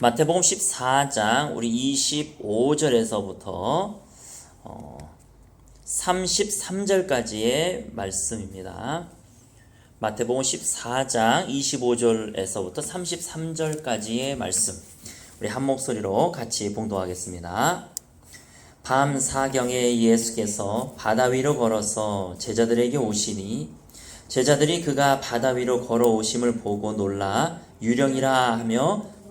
마태복음 14장 우리 25절에서부터 어, 33절까지의 말씀입니다. 마태복음 14장 25절에서부터 33절까지의 말씀. 우리 한 목소리로 같이 봉독하겠습니다. 밤 사경에 예수께서 바다 위로 걸어서 제자들에게 오시니 제자들이 그가 바다 위로 걸어오심을 보고 놀라 유령이라 하며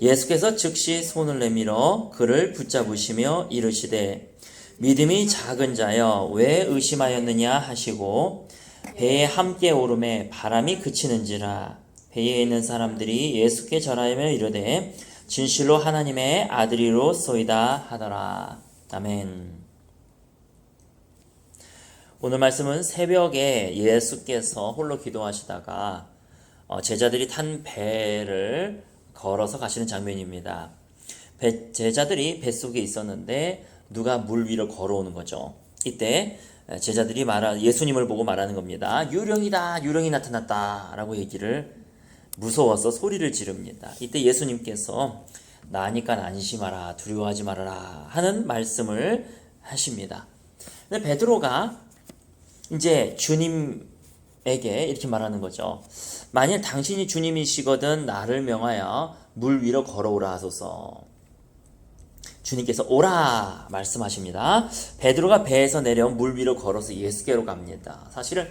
예수께서 즉시 손을 내밀어 그를 붙잡으시며 이르시되 믿음이 작은 자여 왜 의심하였느냐 하시고 배에 함께 오름에 바람이 그치는지라 배에 있는 사람들이 예수께 절하며 이르되 진실로 하나님의 아들이로소이다 하더라 아멘. 오늘 말씀은 새벽에 예수께서 홀로 기도하시다가 어, 제자들이 탄 배를 걸어서 가시는 장면입니다. 배, 제자들이 뱃속에 있었는데 누가 물 위로 걸어오는 거죠. 이때 제자들이 말하 예수님을 보고 말하는 겁니다. 유령이다, 유령이 나타났다라고 얘기를 무서워서 소리를 지릅니다. 이때 예수님께서 나니까 안심하라, 두려워하지 말아라 하는 말씀을 하십니다. 근데 베드로가 이제 주님에게 이렇게 말하는 거죠. 만일 당신이 주님이시거든 나를 명하여 물 위로 걸어오라 하소서. 주님께서 오라 말씀하십니다. 베드로가 배에서 내려 물 위로 걸어서 예수께로 갑니다. 사실은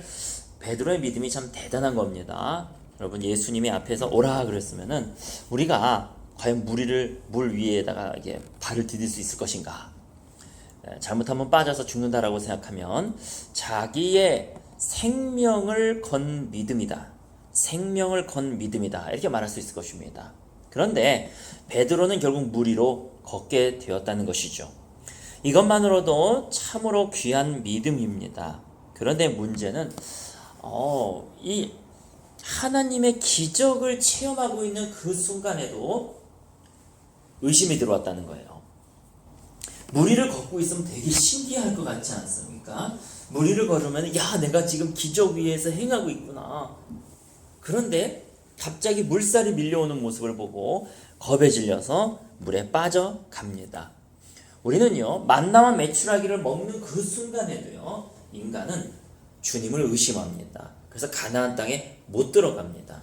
베드로의 믿음이 참 대단한 겁니다. 여러분 예수님이 앞에서 오라 그랬으면은 우리가 과연 물 위를 물 위에다가 이게 발을 디딜 수 있을 것인가? 잘못하면 빠져서 죽는다라고 생각하면 자기의 생명을 건 믿음이다. 생명을 건 믿음이다. 이렇게 말할 수 있을 것입니다. 그런데 베드로는 결국 물 위로 걷게 되었다는 것이죠. 이것만으로도 참으로 귀한 믿음입니다. 그런데 문제는 어, 이 하나님의 기적을 체험하고 있는 그 순간에도 의심이 들어왔다는 거예요. 무리를 걷고 있으면 되게 신기할 것 같지 않습니까? 무리를 걸으면 야 내가 지금 기적 위에서 행하고 있구나. 그런데 갑자기 물살이 밀려오는 모습을 보고 겁에 질려서 물에 빠져갑니다. 우리는요 만나와 메추라기를 먹는 그 순간에도요 인간은 주님을 의심합니다. 그래서 가나안 땅에 못 들어갑니다.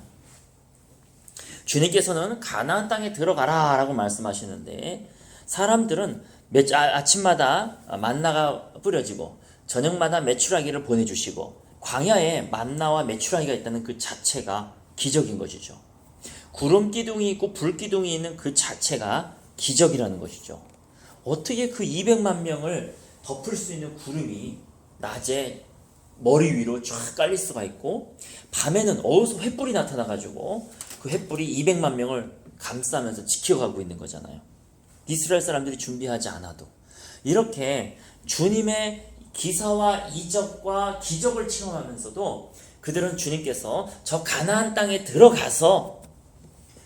주님께서는 가나안 땅에 들어가라 라고 말씀하시는데 사람들은 매, 아, 아침마다 만나가 뿌려지고 저녁마다 메추라기를 보내주시고 광야에 만나와 메추라기가 있다는 그 자체가 기적인 것이죠. 구름 기둥이 있고 불 기둥이 있는 그 자체가 기적이라는 것이죠. 어떻게 그 200만 명을 덮을 수 있는 구름이 낮에 머리 위로 쫙 깔릴 수가 있고 밤에는 어디서 횃불이 나타나 가지고 그 횃불이 200만 명을 감싸면서 지켜가고 있는 거잖아요. 이스라엘 사람들이 준비하지 않아도 이렇게 주님의 기사와 이적과 기적을 체험하면서도 그들은 주님께서 저 가나안 땅에 들어가서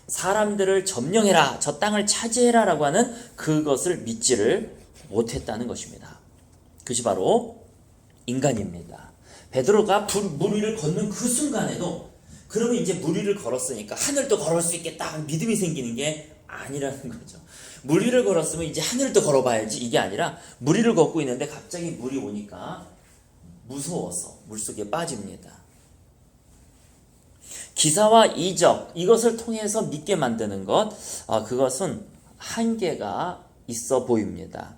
사람들을 점령해라, 저 땅을 차지해라라고 하는 그것을 믿지를 못했다는 것입니다. 그것이 바로 인간입니다. 베드로가 물 위를 걷는 그 순간에도 그러면 이제 물 위를 걸었으니까 하늘도 걸을 수 있겠다 믿음이 생기는 게 아니라는 거죠. 물 위를 걸었으면 이제 하늘도 걸어봐야지 이게 아니라 물 위를 걷고 있는데 갑자기 물이 오니까 무서워서 물속에 빠집니다. 기사와 이적 이것을 통해서 믿게 만드는 것 어, 그것은 한계가 있어 보입니다.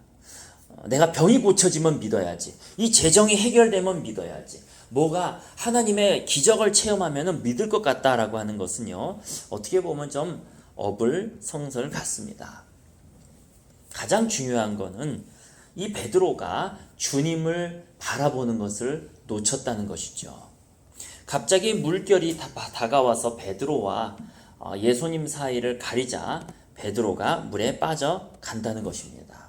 어, 내가 병이 고쳐지면 믿어야지. 이 재정이 해결되면 믿어야지. 뭐가 하나님의 기적을 체험하면 믿을 것 같다라고 하는 것은요. 어떻게 보면 좀 어불 성설 같습니다. 가장 중요한 것은 이 베드로가 주님을 바라보는 것을 놓쳤다는 것이죠. 갑자기 물결이 다가와서 베드로와 예수님 사이를 가리자 베드로가 물에 빠져 간다는 것입니다.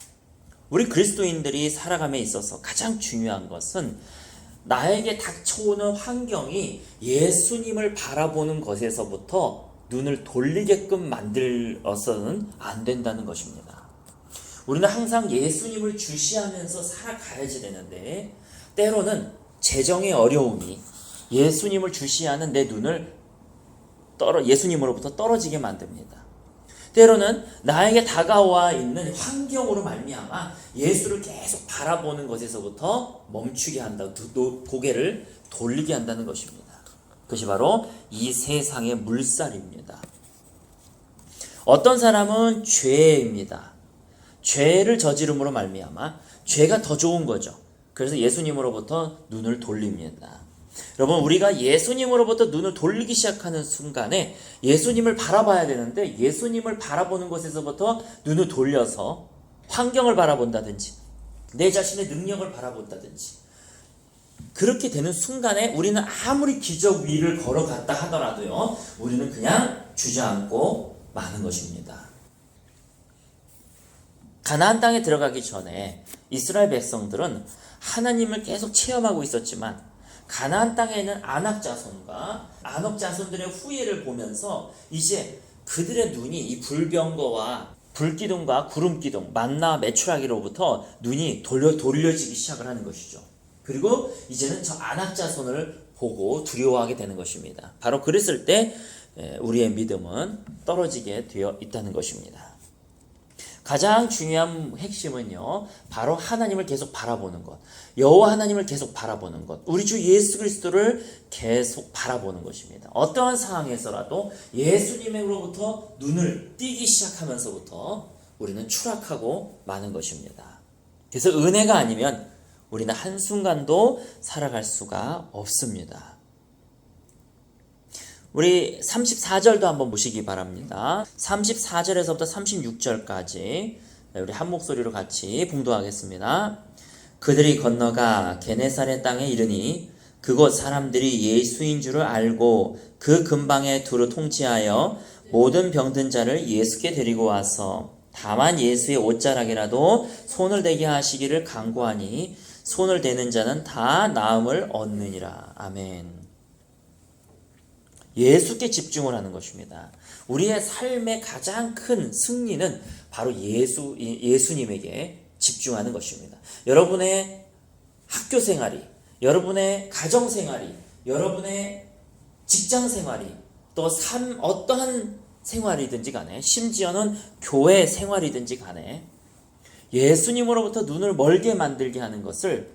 우리 그리스도인들이 살아감에 있어서 가장 중요한 것은 나에게 닥쳐오는 환경이 예수님을 바라보는 것에서부터 눈을 돌리게끔 만들어서는 안 된다는 것입니다. 우리는 항상 예수님을 주시하면서 살아가야지 되는데 때로는 재정의 어려움이 예수님을 주시하는 내 눈을 떨어 예수님으로부터 떨어지게 만듭니다. 때로는 나에게 다가와 있는 환경으로 말미암아 예수를 계속 바라보는 것에서부터 멈추게 한다. 고개를 돌리게 한다는 것입니다. 그것이 바로 이 세상의 물살입니다. 어떤 사람은 죄입니다. 죄를 저지름으로 말미암아 죄가 더 좋은 거죠. 그래서 예수님으로부터 눈을 돌립니다. 여러분 우리가 예수님으로부터 눈을 돌리기 시작하는 순간에 예수님을 바라봐야 되는데 예수님을 바라보는 것에서부터 눈을 돌려서 환경을 바라본다든지 내 자신의 능력을 바라본다든지 그렇게 되는 순간에 우리는 아무리 기적 위를 걸어갔다 하더라도요 우리는 그냥 주저앉고 마는 것입니다. 가나안 땅에 들어가기 전에 이스라엘 백성들은 하나님을 계속 체험하고 있었지만 가나안 땅에 있는 안악 자손과 안옥 자손들의 후예를 보면서 이제 그들의 눈이 이 불병거와 불기둥과 구름기둥, 만나 매출하기로부터 눈이 돌려 돌려지기 시작을 하는 것이죠. 그리고 이제는 저 안악 자손을 보고 두려워하게 되는 것입니다. 바로 그랬을 때 에, 우리의 믿음은 떨어지게 되어 있다는 것입니다. 가장 중요한 핵심은요, 바로 하나님을 계속 바라보는 것. 여호와 하나님을 계속 바라보는 것. 우리 주 예수 그리스도를 계속 바라보는 것입니다. 어떠한 상황에서라도 예수님으로부터 눈을 띄기 시작하면서부터 우리는 추락하고 마는 것입니다. 그래서 은혜가 아니면 우리는 한순간도 살아갈 수가 없습니다. 우리 34절도 한번 보시기 바랍니다. 34절에서부터 36절까지 우리 한 목소리로 같이 봉도하겠습니다. 그들이 건너가 게네사렛 땅에 이르니 그곳 사람들이 예수인 줄을 알고 그 근방에 두루 통치하여 모든 병든 자를 예수께 데리고 와서 다만 예수의 옷자락이라도 손을 대게 하시기를 간구하니 손을 대는 자는 다 나음을 얻느니라. 아멘. 예수께 집중을 하는 것입니다. 우리의 삶의 가장 큰 승리는 바로 예수, 예수님에게 집중하는 것입니다. 여러분의 학교 생활이, 여러분의 가정 생활이, 여러분의 직장 생활이, 또 삶, 어떠한 생활이든지 간에, 심지어는 교회 생활이든지 간에, 예수님으로부터 눈을 멀게 만들게 하는 것을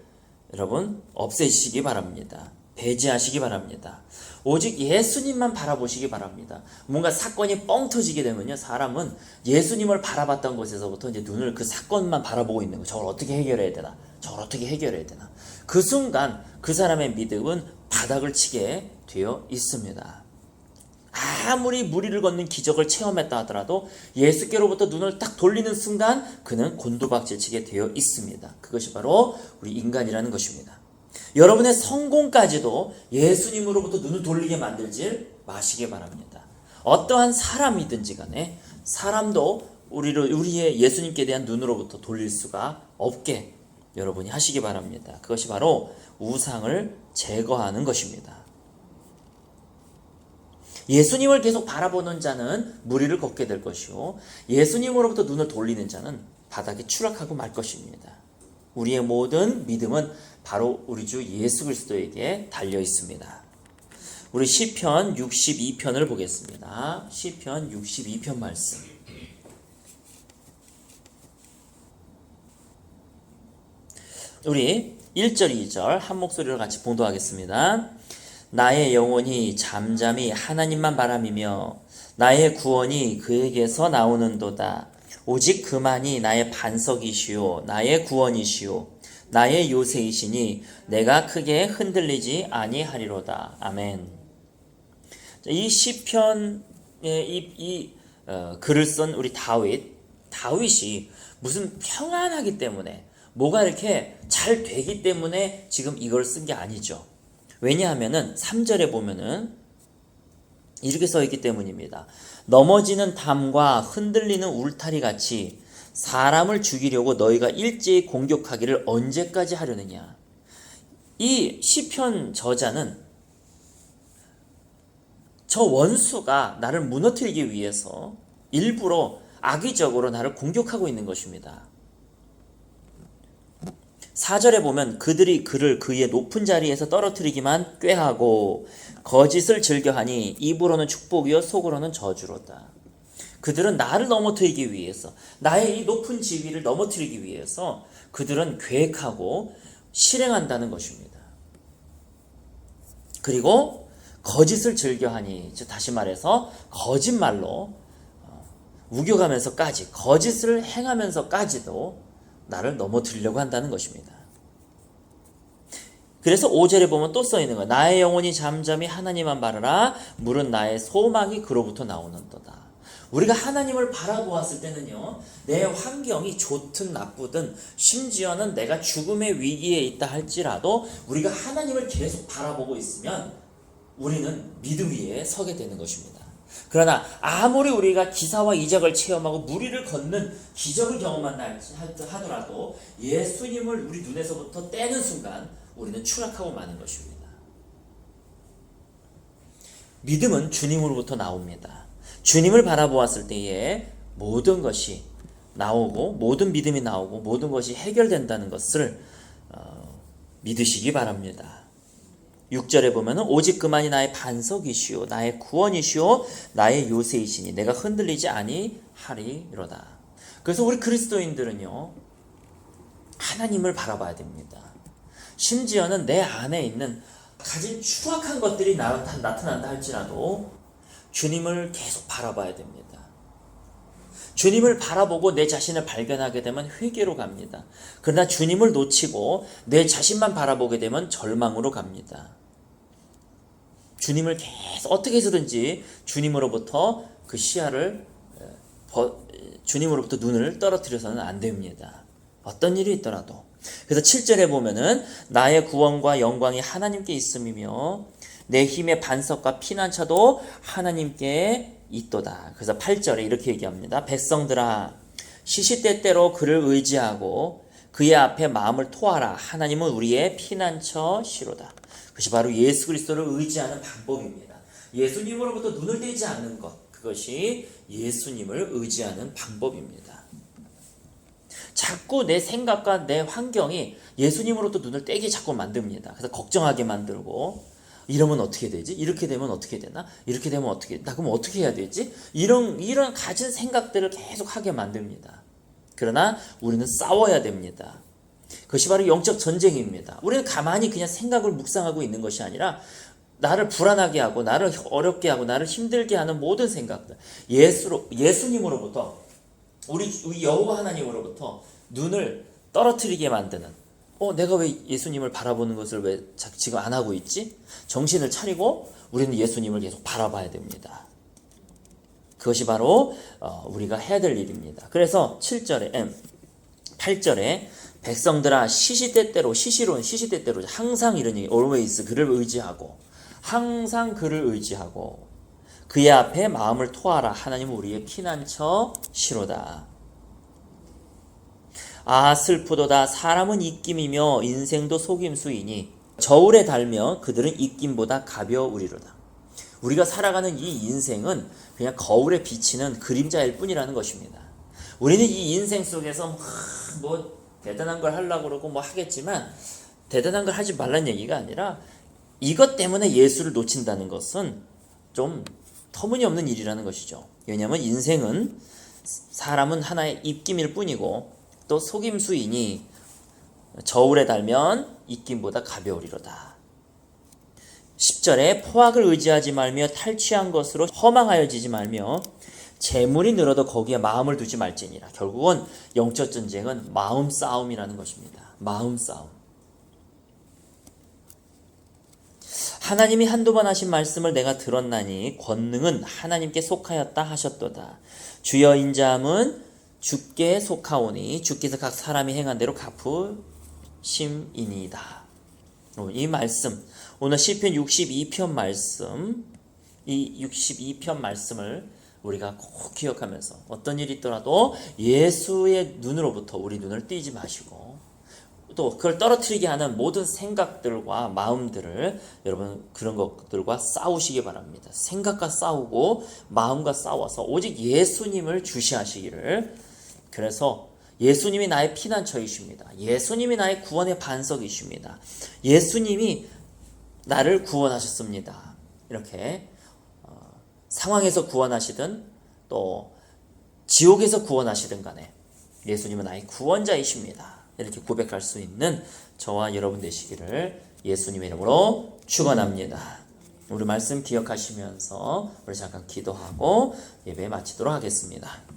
여러분 없애시기 바랍니다. 배제하시기 바랍니다. 오직 예수님만 바라보시기 바랍니다. 뭔가 사건이 뻥 터지게 되면요, 사람은 예수님을 바라봤던 곳에서부터 이제 눈을 그 사건만 바라보고 있는 거. 저걸 어떻게 해결해야 되나? 저걸 어떻게 해결해야 되나? 그 순간 그 사람의 믿음은 바닥을 치게 되어 있습니다. 아무리 무리를 걷는 기적을 체험했다 하더라도 예수께로부터 눈을 딱 돌리는 순간 그는 곤두박질 치게 되어 있습니다. 그것이 바로 우리 인간이라는 것입니다. 여러분의 성공까지도 예수님으로부터 눈을 돌리게 만들지 마시기 바랍니다. 어떠한 사람이든지 간에 사람도 우리를 우리의 예수님께 대한 눈으로부터 돌릴 수가 없게 여러분이 하시기 바랍니다. 그것이 바로 우상을 제거하는 것입니다. 예수님을 계속 바라보는 자는 무리를 걷게 될 것이요. 예수님으로부터 눈을 돌리는 자는 바닥에 추락하고 말 것입니다. 우리의 모든 믿음은 바로 우리 주 예수 그리스도에게 달려 있습니다. 우리 시편 62편을 보겠습니다. 시편 62편 말씀. 우리 1절, 2절 한 목소리로 같이 봉도하겠습니다. 나의 영혼이 잠잠히 하나님만 바람이며 나의 구원이 그에게서 나오는도다. 오직 그만이 나의 반석이시오 나의 구원이시오 나의 요새이시니 내가 크게 흔들리지 아니하리로다. 아멘. 이 시편의 이, 이 어, 글을 쓴 우리 다윗, 다윗이 무슨 평안하기 때문에 뭐가 이렇게 잘 되기 때문에 지금 이걸 쓴 게 아니죠. 왜냐하면은 3절에 보면은 이렇게 써 있기 때문입니다. 넘어지는 담과 흔들리는 울타리 같이 사람을 죽이려고 너희가 일제히 공격하기를 언제까지 하려느냐. 이 시편 저자는 저 원수가 나를 무너뜨리기 위해서 일부러 악의적으로 나를 공격하고 있는 것입니다. 4절에 보면 그들이 그를 그의 높은 자리에서 떨어뜨리기만 꾀하고 거짓을 즐겨하니 입으로는 축복이요 속으로는 저주로다. 그들은 나를 넘어뜨리기 위해서 나의 이 높은 지위를 넘어뜨리기 위해서 그들은 계획하고 실행한다는 것입니다. 그리고 거짓을 즐겨하니 즉 다시 말해서 거짓말로 어, 우겨가면서까지 거짓을 행하면서까지도 나를 넘어뜨리려고 한다는 것입니다. 그래서 5절에 보면 또 써 있는 거예요. 나의 영혼이 잠잠히 하나님만 바라라. 물은 나의 소망이 그로부터 나오는도다. 우리가 하나님을 바라보았을 때는요, 내 환경이 좋든 나쁘든, 심지어는 내가 죽음의 위기에 있다 할지라도, 우리가 하나님을 계속 바라보고 있으면, 우리는 믿음 위에 서게 되는 것입니다. 그러나 아무리 우리가 기사와 이적을 체험하고 무리를 걷는 기적을 경험한다 하더라도 예수님을 우리 눈에서부터 떼는 순간 우리는 추락하고 마는 것입니다. 믿음은 주님으로부터 나옵니다. 주님을 바라보았을 때에 모든 것이 나오고 모든 믿음이 나오고 모든 것이 해결된다는 것을 어, 믿으시기 바랍니다. 6절에 보면은 오직 그만이 나의 반석이시오 나의 구원이시오 나의 요새이시니 내가 흔들리지 아니하리로다. 그래서 우리 그리스도인들은요 하나님을 바라봐야 됩니다. 심지어는 내 안에 있는 가진 추악한 것들이 나타난다 할지라도 주님을 계속 바라봐야 됩니다. 주님을 바라보고 내 자신을 발견하게 되면 회개로 갑니다. 그러나 주님을 놓치고 내 자신만 바라보게 되면 절망으로 갑니다. 주님을 계속 어떻게 해서든지 주님으로부터 그 시야를 주님으로부터 눈을 떨어뜨려서는 안 됩니다. 어떤 일이 있더라도. 그래서 7절에 보면은 나의 구원과 영광이 하나님께 있음이며 내 힘의 반석과 피난처도 하나님께 있도다. 그래서 8절에 이렇게 얘기합니다. 백성들아 시시때때로 그를 의지하고 그의 앞에 마음을 토하라. 하나님은 우리의 피난처시로다. 그것이 바로 예수 그리스도를 의지하는 방법입니다. 예수님으로부터 눈을 떼지 않는 것. 그것이 예수님을 의지하는 방법입니다. 자꾸 내 생각과 내 환경이 예수님으로부터 눈을 떼게 자꾸 만듭니다. 그래서 걱정하게 만들고 이러면 어떻게 되지? 이렇게 되면 어떻게 되나? 이렇게 되면 어떻게 나 그럼 어떻게 해야 되지? 이런 이런 가진 생각들을 계속 하게 만듭니다. 그러나 우리는 싸워야 됩니다. 그것이 바로 영적 전쟁입니다. 우리는 가만히 그냥 생각을 묵상하고 있는 것이 아니라 나를 불안하게 하고 나를 어렵게 하고 나를 힘들게 하는 모든 생각들 예수로 예수님으로부터 우리 여호와 하나님으로부터 눈을 떨어뜨리게 만드는 어, 내가 왜 예수님을 바라보는 것을 왜 지금 안 하고 있지? 정신을 차리고 우리는 예수님을 계속 바라봐야 됩니다. 그것이 바로 어, 우리가 해야 될 일입니다. 그래서 7절에 8절에 백성들아 시시때때로 시시론 시시때때로 항상 이러니 always 그를 의지하고 항상 그를 의지하고 그의 앞에 마음을 토하라 하나님 우리의 피난처 시로다. 아 슬프도다 사람은 입김이며 인생도 속임수이니 저울에 달며 그들은 입김보다 가벼우리로다. 우리가 살아가는 이 인생은 그냥 거울에 비치는 그림자일 뿐이라는 것입니다. 우리는 이 인생 속에서 뭐 대단한 걸 하려고 그러고 뭐 하겠지만 대단한 걸 하지 말란 얘기가 아니라 이것 때문에 예수를 놓친다는 것은 좀 터무니없는 일이라는 것이죠. 왜냐하면 인생은 사람은 하나의 입김일 뿐이고 또 속임수이니 저울에 달면 입김보다 가벼우리로다. 10절에 포악을 의지하지 말며 탈취한 것으로 허망하여지지 말며 재물이 늘어도 거기에 마음을 두지 말지니라. 결국은 영적 전쟁은 마음 싸움이라는 것입니다. 마음 싸움. 하나님이 한두 번 하신 말씀을 내가 들었나니 권능은 하나님께 속하였다 하셨도다. 주여 인자함은 주께 속하오니 주께서 각 사람이 행한 대로 갚으심이니이다. 이 말씀 오늘 시편 62편 말씀 이 62편 말씀을 우리가 꼭 기억하면서 어떤 일이 있더라도 예수의 눈으로부터 우리 눈을 띄지 마시고 또 그걸 떨어뜨리게 하는 모든 생각들과 마음들을 여러분 그런 것들과 싸우시기 바랍니다. 생각과 싸우고 마음과 싸워서 오직 예수님을 주시하시기를 그래서 예수님이 나의 피난처이십니다. 예수님이 나의 구원의 반석이십니다. 예수님이 나를 구원하셨습니다. 이렇게 어, 상황에서 구원하시든 또 지옥에서 구원하시든 간에 예수님은 나의 구원자이십니다. 이렇게 고백할 수 있는 저와 여러분 되시기를 예수님의 이름으로 축원합니다. 우리 말씀 기억하시면서 우리 잠깐 기도하고 예배 마치도록 하겠습니다.